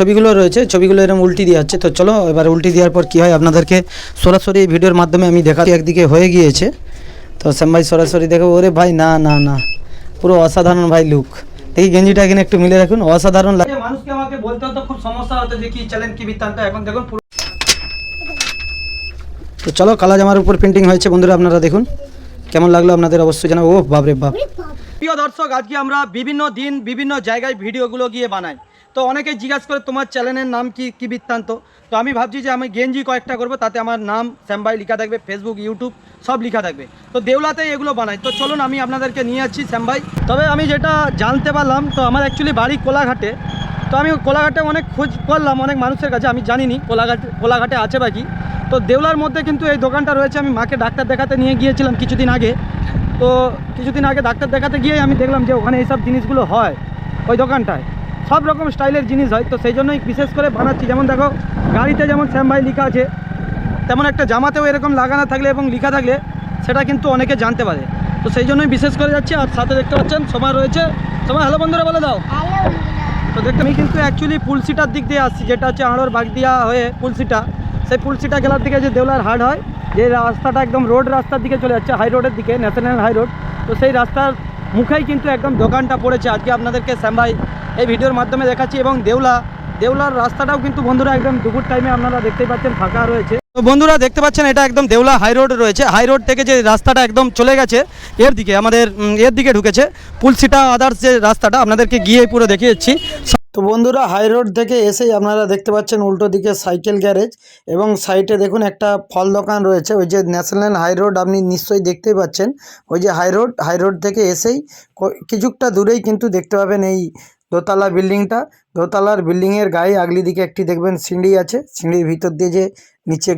ছবিগুলো রয়েছে ছবিগুলো এরকম উল্টি দিয়ে যাচ্ছে। তো চলো এবার উল্টি দেওয়ার পর কী হয় আপনাদেরকে সরাসরি এই ভিডিওর মাধ্যমে আমি দেখাচ্ছি একদিকে হয়ে গিয়েছে। তো শ্যাম ভাই সরাসরি দেখো ওরে ভাই না না না পুরো অসাধারণ ভাই লুক দেখি গেঞ্জিটা এখানে একটু মিলে রাখুন অসাধারণ লাগে। মানুষকে আমাকে বলতে হতো খুব সমস্যা হতো যে কি চ্যালেঞ্জ কি বৃত্তান্ত এখন দেখুন তো চলো কালা জামার উপর পেন্টিং হয়েছে বন্ধুরা আপনারা দেখুন। কেমন লাগল আপনাদের অবশ্যই জানাব ও বাপরে বাপ। প্রিয় দর্শক আজকে আমরা বিভিন্ন দিন বিভিন্ন জায়গায় ভিডিওগুলো গিয়ে বানাই। তো অনেকে জিজ্ঞাসা করে তোমার চ্যানেলের নাম কি কি বৃত্তান্ত? তো আমি ভাবছি যে আমি গেঞ্জি কয়েকটা করব, তাতে আমার নাম শ্যামবাই লেখা থাকবে ফেসবুক ইউটিউব সব লেখা থাকবে। তো দেউলাতে এগুলো বানাই। তো চলুন আমি আপনাদেরকে নিয়ে যাচ্ছি শ্যামবাই। তবে আমি যেটা জানতে পারলাম, তো আমার অ্যাকচুয়ালি বাড়ি কোলাঘাটে। তো আমি কোলাঘাটে অনেক খোঁজ করলাম অনেক মানুষের কাছে, আমি জানিনি কোলাঘাট, কোলাঘাটে আছে বাকি তো দেউলার মধ্যে কিন্তু এই দোকানটা রয়েছে, আমি মাকে ডাক্তার দেখাতে নিয়ে গিয়েছিলাম কিছুদিন আগে। তো কিছুদিন আগে ডাক্তার দেখাতে গিয়ে আমি দেখলাম যে ওখানে এইসব জিনিসগুলো হয়, ওই দোকানটায়। সব রকম স্টাইলের জিনিস হয়, তো সেই জন্যই বিশেষ করে বানাচ্ছি। যেমন দেখো, গাড়িতে যেমন শ্যামভাই লেখা আছে, তেমন একটা জামাতেও এরকম লাগানো থাকলে এবং লেখা থাকলে সেটা কিন্তু অনেকে জানতে পারে। তো সেই জন্যই বিশেষ করে যাচ্ছি, আর সাথে দেখতে পাচ্ছেন সময় রয়েছে। সময় হ্যালো বন্ধুরা, বলে দাও। তো দেখতে আমি কিন্তু অ্যাকচুয়ালি পুলসিটার দিক দিয়ে আসছি, যেটা হচ্ছে আড়োর বাগদিয়া হয়ে পুলসিটা। সেই পুলসিটা গেলার দিকে যে দেওলার হাট হয়, যে রাস্তাটা একদম রোড রাস্তার দিকে চলে যাচ্ছে হাই রোডের দিকে ন্যাশনাল হাই রোড তো সেই রাস্তার মুখেই কিন্তু একদম দোকানটা পড়েছে। আজকে আপনাদেরকে শ্যামভাই এই ভিডিওর মাধ্যমে দেখাচ্ছি এবং দেউলা, দেউলার রাস্তাটাও কিন্তু বন্ধুরা একদম দুপুর টাইমে আপনারা দেখতেই পাচ্ছেন ফাঁকা রয়েছে। বন্ধুরা দেখতে পাচ্ছেন, এটা একদম দেউলা হাই রোড রয়েছে। হাই রোড থেকে যে রাস্তাটা একদম চলে গেছে, এর দিকে, আমাদের এর দিকে ঢুকেছে। পুলসিটা আদার্স যে রাস্তাটা, আপনাদেরকে গিয়ে পুরো দেখিয়েছি। তো বন্ধুরা, হাই রোড থেকে এসেই আপনারা দেখতে পাচ্ছেন উল্টো দিকে সাইকেল গ্যারেজ এবং সাইডে দেখুন একটা ফল দোকান রয়েছে। ওই যে ন্যাশনাল হাই রোড, আপনি নিশ্চয়ই দেখতেই পাচ্ছেন। ওই যে হাই রোড হাই রোড থেকে এসেই কিছুটা দূরেই কিন্তু দেখতে পাবেন এই দোতলা বিল্ডিংটা। দোতলার বিল্ডিংয়ের গায়ে আগলি দিকে একটি দেখবেন সিঁড়ি আছে। সিঁড়ির ভিতর দিয়ে যে নিচে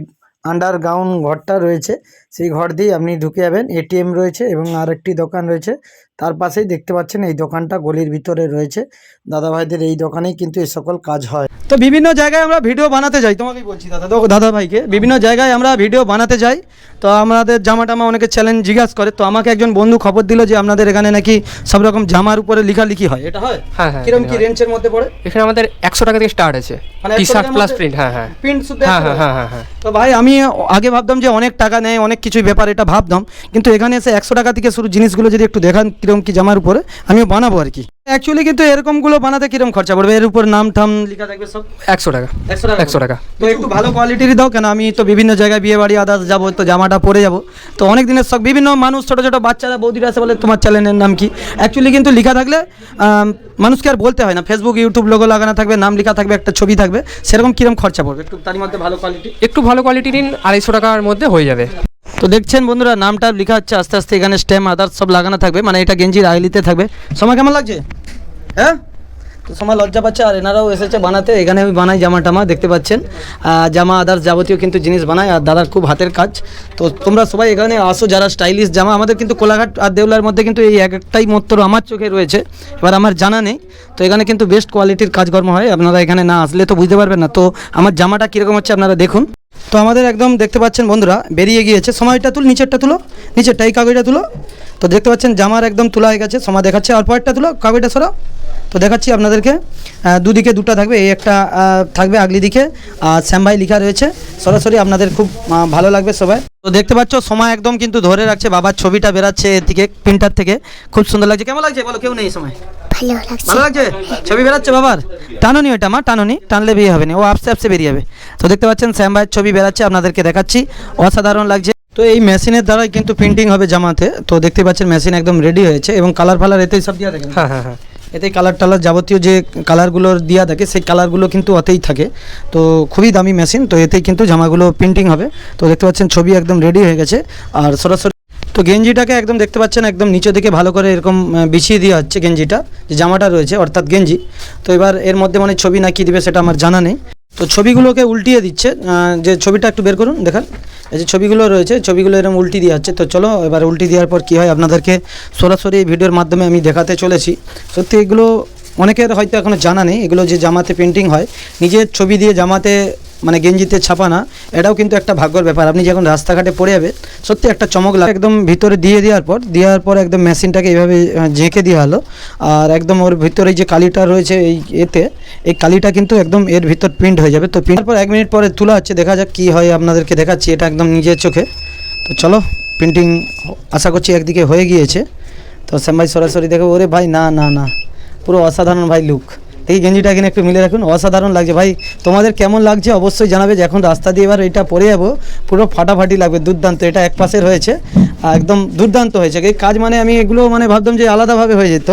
আন্ডারগ্রাউন্ড ঘরটা রয়েছে সেই ঘর দিয়ে আপনি ঢুকে যাবেন। এটিএম রয়েছে এবং আর একটি দোকান রয়েছে। তার পাশেই দেখতে পাচ্ছেন এই দোকানটা গলির ভিতরে রয়েছে। দাদাভাইদের এই দোকানেই কিন্তু এই সকল কাজ হয়। তো বিভিন্ন জায়গায় আমরা ভিডিও বানাতে যাই। তোমাকেই বলছি দাদা দাদা ভাইকে বিভিন্ন জায়গায় আমরা ভিডিও বানাতে যাই। তো আমাদের জামা টামা অনেকে চ্যালেঞ্জ জিজ্ঞাসা করে। তো আমাকে একজন বন্ধু খবর দিল যে আপনাদের এখানে নাকি সব রকম জামার উপরে লেখালেখি হয়। এটা হয়? হ্যাঁ হ্যাঁ কীরকম কি রেঞ্জের মধ্যে পড়ে? এখানে আমাদের একশো টাকা থেকে স্টার্ট আছে। মানে টি শার্ট প্লাস প্রিন্ট হ্যাঁ হ্যাঁ। প্রিন্ট শুধু হ্যাঁ হ্যাঁ হ্যাঁ হ্যাঁ হ্যাঁ। তো ভাই আমি আগে ভাবতাম যে অনেক টাকা নেয় অনেক কিছুই ব্যাপার, এটা ভাবতাম। কিন্তু এখানে এসে একশো টাকা থেকে শুরু জিনিসগুলো যদি একটু দেখান কীরকম কী জামার উপরে, আমিও বানাবো আর কি। অ্যাকচুয়ালি কিন্তু এরকমগুলো বানাতে কীরকম খরচা পড়বে? এর উপর নাম টাম লেখা থাকবে সব? একশো টাকা। একশো টাকা একশো টাকা। তো একটু ভালো কোয়ালিটির দাও কেন আমি তো বিভিন্ন জায়গায় বিয়ে বাড়ি আদার্স যাব তো জামাটা পরে যাব। তো অনেক দিনের শখ বিভিন্ন মানুষ ছোটো ছোটো বাচ্চারা বৌদিরা আসে বলে তোমার চ্যানেলের নাম কি? অ্যাকচুয়ালি কিন্তু লেখা থাকলে মানুষকে আর বলতে হয় না। ফেসবুক ইউটিউব লোগো লাগানো থাকবে নাম লেখা থাকবে একটা ছবি থাকবে। সেরকম কীরকম খরচা পড়বে? একটু তার মধ্যে ভালো কোয়ালিটি একটু ভালো কোয়ালিটি নিন আড়াইশো টাকার মধ্যে হয়ে যাবে। তো দেখছেন বন্ধুরা নামটা লেখা হচ্ছে আস্তে আস্তে এখানে স্টেম আদার্স সব লাগানো থাকবে। মানে এটা গেঞ্জির আইলিতে থাকবে। সময় কেমন লাগছে? হ্যাঁ? তো সময় লজ্জা পাচ্ছে আর এনারাও এসেছে বানাতে, এখানে আমি বানাই জামা টামা, দেখতে পাচ্ছেন। জামা আদার্স যাবতীয় কিন্তু জিনিস বানাই, আর দাদার খুব হাতের কাজ। তো তোমরা সবাই এখানে আসো, যারা স্টাইলিশ জামা, আমাদের কিন্তু কোলাঘাট আর দেউলার মধ্যে কিন্তু এই এক একটাই মাত্র আমার চোখে রয়েছে। এবার আমার জানা নেই। তো এখানে কিন্তু বেস্ট কোয়ালিটির কাজকর্ম হয়, আপনারা এখানে না আসলে তো বুঝতে পারবেন না। তো আমার জামাটা কীরকম হচ্ছে আপনারা দেখুন। তো আমাদের একদম দেখতে পাচ্ছেন বন্ধুরা, বেরিয়ে গিয়েছে। সময়টা তুল, নিচেরটা তুলো, নিচেরটা, এই কাগজটা তুলো। তো দেখতে পাচ্ছেন জামার একদম তোলা হয়ে গেছে, সময় দেখাচ্ছে। অল্প একটা তুলো, কাগজটা সরাও। তো দেখাচ্ছি আপনাদেরকে। দুদিকে দুটো থাকবে এই একটা থাকবে আগলি দিকে আর শ্যামভাই লেখা রয়েছে। সরাসরি আপনাদের খুব ভালো লাগবে সবাই। তো দেখতে পাচ্ছ সময় একদম কিন্তু ধরে রাখছে বাবার ছবিটা বেরাচ্ছে এদিকে প্রিন্টার থেকে। খুব সুন্দর লাগছে। কেমন লাগছে? বলো কেউ নেই সময়? ভালো লাগছে। ছবি বেরাচ্ছে বাবার? টানুনি ওটা মা টানুনি। টানলে বিয়ে হবে না ও আপসে আপসে বেরিয়ে যাবে। তো দেখতে পাচ্ছেন শ্যাম ভাইয়ের ছবি বেরাচ্ছে আপনাদেরকে দেখাচ্ছি। অসাধারণ লাগছে। তো এই মেশিনের দ্বারাই কিন্তু প্রিন্টিং হবে জামাতে। তো দেখতে পাচ্ছেন মেশিন একদম রেডি হয়েছে এবং কালার ফালার এতেই সব দেওয়া থাকে হ্যাঁ হ্যাঁ হ্যাঁ। এতে কালার টালার যাবতীয় যে কালারগুলোর দেওয়া থাকে, সেই কালারগুলো কিন্তু ওতেই থাকে। তো খুবই দামি মেশিন তো এতেই কিন্তু জামাগুলো প্রিন্টিং হবে। তো দেখতে পাচ্ছেন, ছবি একদম রেডি হয়ে গেছে। আর সরাসরি তো গেঞ্জিটাকে একদম দেখতে পাচ্ছেন, একদম নিচে দিকে ভালো করে এরকম বিছিয়ে দেওয়া হচ্ছে গেঞ্জিটা, যে জামাটা রয়েছে, অর্থাৎ গেঞ্জি। তো এবার এর মধ্যে মানে ছবি না কি দিবে সেটা আমার জানা নেই। তো ছবিগুলোকে উল্টিয়ে দিচ্ছে যে ছবিটা একটু বের করুন, দেখান। এই যে ছবিগুলো রয়েছে, ছবিগুলো এরকম উল্টি দেওয়া হচ্ছে তো চলো, এবার উল্টি দেওয়ার পর কী হয় আপনাদেরকে সরাসরি এই ভিডিওর মাধ্যমে আমি দেখাতে চলেছি। সত্যি এগুলো অনেকের হয়তো এখনও জানা নেই। এগুলো যে জামাতে পেন্টিং হয়, নিজের ছবি দিয়ে জামাতে মানে গেঞ্জিতে ছাপা না, এটাও কিন্তু একটা ভাগ্যর ব্যাপার। আপনি যখন রাস্তাঘাটে পড়ে যাবে সত্যি একটা চমক লাগে একদম ভিতরে দিয়ে দেওয়ার পর দেওয়ার পর একদম মেশিনটাকে এইভাবে ঝেঁকে দেওয়া হলো। আর একদম ওর ভিতরে যে কালিটা রয়েছে এই এতে, এই কালিটা কিন্তু একদম এর ভিতর প্রিন্ট হয়ে যাবে। তো প্রিন্টার পর এক মিনিট পরে তোলা হচ্ছে, দেখা যাক কী হয়, আপনাদেরকে দেখাচ্ছি, এটা একদম নিজের চোখে। তো চলো প্রিন্টিং আশা করছি একদিকে হয়ে গিয়েছে। তো শ্যাম ভাই সরাসরি দেখো, ওরে ভাই, না না না, পুরো অসাধারণ ভাই লুক এই গেঞ্জিটা এখানে একটু মিলে রাখুন। অসাধারণ লাগছে। ভাই, তোমাদের কেমন লাগছে অবশ্যই জানাবে যে এখন রাস্তা দিয়ে এবার এটা পরে যাব। পুরো ফাটাফাটি লাগবে, দুর্দান্ত। এটা এক পাশের হয়েছে। একদম দুর্দান্ত হয়েছে। এই কাজ মানে আমি এগুলো মানে ভাবতাম যে আলাদাভাবে হয়ে যেত।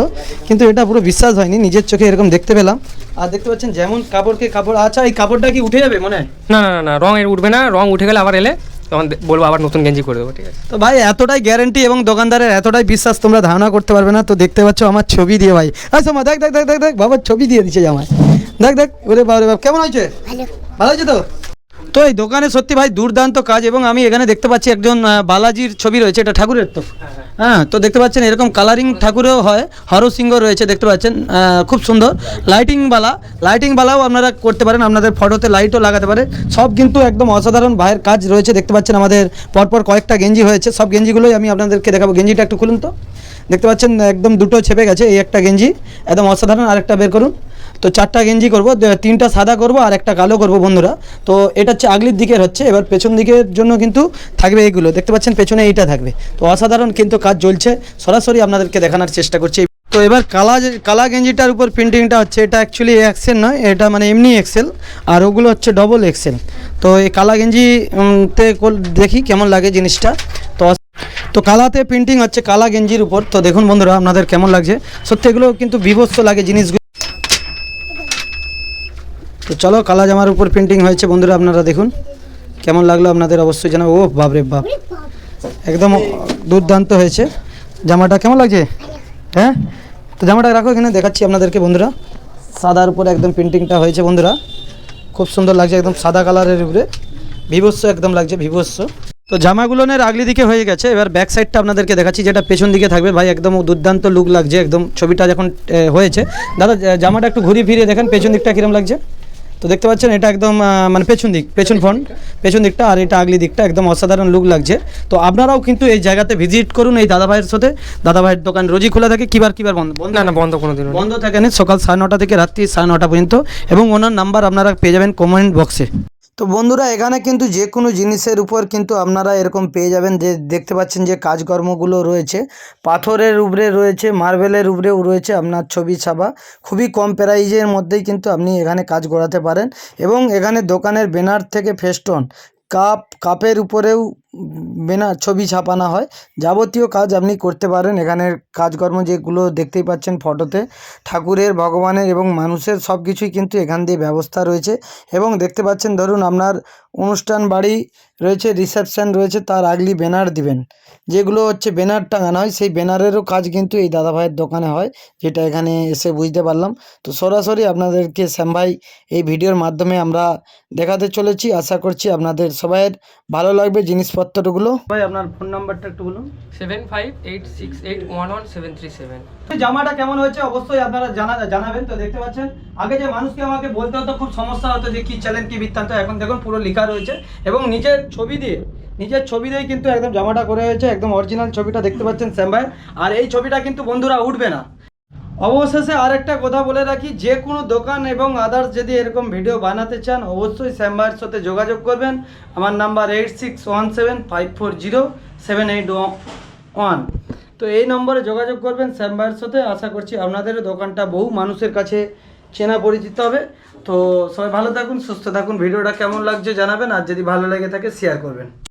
কিন্তু এটা পুরো বিশ্বাস হয়নি। নিজের চোখে এরকম দেখতে পেলাম। আর দেখতে পাচ্ছেন যেমন কাপড়কে কাপড় আচ্ছা এই কাপড়টা কি উঠে যাবে মনে না না না না রং এর উঠবে না। রং উঠে গেলে আবার এলে। তখন বলব আবার নতুন গেঞ্জি করে দেবো ঠিক আছে। তো ভাই এতটাই গ্যারেন্টি এবং দোকানদারের এতটাই বিশ্বাস তোমরা ধারণা করতে পারবে না তো দেখতে পাচ্ছ আমার ছবি দিয়ে ভাই। আচ্ছা দেখ দেখ দেখ দেখ দেখ বাবার ছবি দিয়ে দিচ্ছে আমায় দেখ দেখ ওরে বাবা বাবা কেমন হয়েছে? ভালো। ভালো হয়েছে তো? তো এই দোকানে সত্যি ভাই দুর্দান্ত কাজ এবং আমি এখানে দেখতে পাচ্ছি একজন বালাজির ছবি রয়েছে এটা ঠাকুরের তো। হ্যাঁ তো দেখতে পাচ্ছেন এরকম কালারিং ঠাকুরেও হয় হরসিংহ রয়েছে দেখতে পাচ্ছেন খুব সুন্দর। লাইটিংবালা লাইটিংবালাও আপনারা করতে পারেন আপনাদের ফটোতে লাইটও লাগাতে পারে। সব কিন্তু একদম অসাধারণ ভাইয়ের কাজ রয়েছে দেখতে পাচ্ছেন আমাদের পরপর কয়েকটা গেঞ্জি হয়েছে। সব গেঞ্জিগুলোই আমি আপনাদেরকে দেখাবো গেঞ্জিটা একটু খুলুন তো। দেখতে পাচ্ছেন একদম দুটো ছেপে গেছে এই একটা গেঞ্জি একদম অসাধারণ আরেকটা বের করুন। তো চারটা গেঞ্জি করব তিনটা সাদা করব আর একটা কালো করব বন্ধুরা। তো এটা হচ্ছে আগলির দিকের হচ্ছে, এবার পেছন দিকের জন্য কিন্তু থাকবে এইগুলো দেখতে পাচ্ছেন পেছনে এইটা থাকবে। তো অসাধারণ কিন্তু কাজ চলছে। সরাসরি আপনাদেরকে দেখানোর চেষ্টা করছি। তো এবার কালা কালা গেঞ্জিটার উপর প্রিন্টিংটা হচ্ছে, এটা অ্যাকচুয়ালি এক্সেল নয়, এটা মানে এমনি এক্সেল আর ওগুলো হচ্ছে ডবল এক্সেল তো এই কালা গেঞ্জি তে কল- দেখি কেমন লাগে জিনিসটা। তো তো কালাতে প্রিন্টিং হচ্ছে কালা গেঞ্জির উপর। তো দেখুন বন্ধুরা আপনাদের কেমন লাগছে। সত্যি এগুলো কিন্তু বিভৎস লাগে জিনিসগুলো। তো চলো কালা জামার উপর প্রিন্টিং হয়েছে। বন্ধুরা, আপনারা দেখুন। কেমন লাগল আপনাদের অবশ্যই জানাব ও বাপরে বাপ। একদম দুর্দান্ত হয়েছে। জামাটা কেমন লাগছে? হ্যাঁ? তো জামাটা রাখো, এখানে দেখাচ্ছি আপনাদেরকে বন্ধুরা। সাদার উপরে একদম প্রিন্টিংটা হয়েছে বন্ধুরা। খুব সুন্দর লাগছে, একদম সাদা কালারের উপরে। বিভৎস একদম লাগছে, বিভৎস। তো জামাগুলো জামাগুলোনের আগলি দিকে হয়ে গেছে। এবার ব্যাক সাইডটা আপনাদেরকে দেখাচ্ছি, যেটা পেছন দিকে থাকবে। ভাই, একদম দুর্দান্ত লুক লাগছে, একদম ছবিটা যখন হয়েছে। দাদা, জামাটা একটু ঘুরিয়ে ফিরিয়ে দেখেন, পেছন দিকটা কীরকম লাগছে? তো দেখতে পাচ্ছেন এটা একদম মানে পেছন দিক পেছন ফ্রন্ট পেছন দিকটা আর এটা আগলি দিকটা একদম অসাধারণ লুক লাগছে। তো আপনারাও কিন্তু এই জায়গাতে ভিজিট করুন এই দাদা ভাইয়ের সাথে। দাদা ভাইয়ের দোকান রোজই খোলা থাকে কিবার কিবার বন্ধ? বন্ধ না না বন্ধ কোনো দিন বন্ধ থাকে না সকাল সাড়ে নটা থেকে রাত্রি সাড়ে নটা পর্যন্ত। এবং ওনার নাম্বার আপনারা পেয়ে যাবেন কমেন্ট বক্সে তো বন্ধুরা, এখানে কিন্তু যে কোনো জিনিসের উপর কিন্তু আপনারা এরকম পেয়ে যাবেন। যে দেখতে পাচ্ছেন যে কাজকর্মগুলো রয়েছে, পাথরের উপরে রয়েছে, মার্বেলের উপরেও রয়েছে আপনার ছবি ছাপা। খুবই কম প্রাইজের মধ্যেই কিন্তু আপনি এখানে কাজ করাতে পারেন। এবং এখানে দোকানের ব্যানার থেকে ফেস্টন, কাপ, কাপের উপরেও ব্যানার ছবি ছাপানো হয়। যাবতীয় কাজ আপনি করতে পারেন। এখানের কাজকর্ম যেগুলো দেখতেই পাচ্ছেন ফটোতে, ঠাকুরের, ভগবানের এবং মানুষের সব কিছুই কিন্তু এখান দিয়ে ব্যবস্থা রয়েছে এবং দেখতে পাচ্ছেন, ধরুন আপনার অনুষ্ঠান বাড়ি রয়েছে, রিসেপশন রয়েছে, তার আগলি ব্যানার দিবেন। যেগুলো হচ্ছে ব্যানার টাঙানো হয়, সেই ব্যানারেরও কাজ কিন্তু এই দাদাভাইয়ের দোকানে হয়, যেটা এখানে এসে বুঝতে পারলাম। তো সরাসরি আপনাদেরকে শ্যাম ভাই, এই ভিডিওর মাধ্যমে আমরা দেখাতে চলেছি। আশা করছি আপনাদের সবাইয়ের ভালো লাগবে জিনিসপত্রগুলো ভাই আপনার ফোন নাম্বারটা একটু বলুন। Seven five eight six eight one one seven three seven. জামাটা কেমন হয়েছে? অবশ্যই আপনারা জানা জানাবেন। তো দেখতে পাচ্ছেন আগে যে মানুষকে আমাকে বলতে হতো খুব সমস্যা হতো যে কি চ্যালেঞ্জ কি বৃত্তান্ত এখন দেখুন পুরো লেখা রয়েছে। এবং নিজের ছবি দিয়ে নিজের ছবি দিয়েই কিন্তু একদম জামাটা করে হয়েছে একদম অরিজিনাল ছবিটা দেখতে পাচ্ছেন শ্যাম ভাই। আর এই ছবিটা কিন্তু বন্ধুরা উঠবে না। অবশেষে আরেকটা কথা বলে রাখি, যে কোনো দোকান এবং আদার্স যদি এরকম ভিডিও বানাতে চান, অবশ্যই শ্যামভাইয়ের সাথে যোগাযোগ করবেন। আমার number eight six one seven five four zero seven eight one তো এই নম্বরে যোগাযোগ করবেন শ্যামভাইয়ের সাথে। আশা করছি আপনাদের দোকানটা বহু মানুষের কাছে চেনা পরিচিত হবে। তো সবাই ভালো থাকুন, সুস্থ থাকুন। ভিডিওটা কেমন লাগছে জানাবেন, আর যদি ভালো লেগে থাকে শেয়ার করবেন।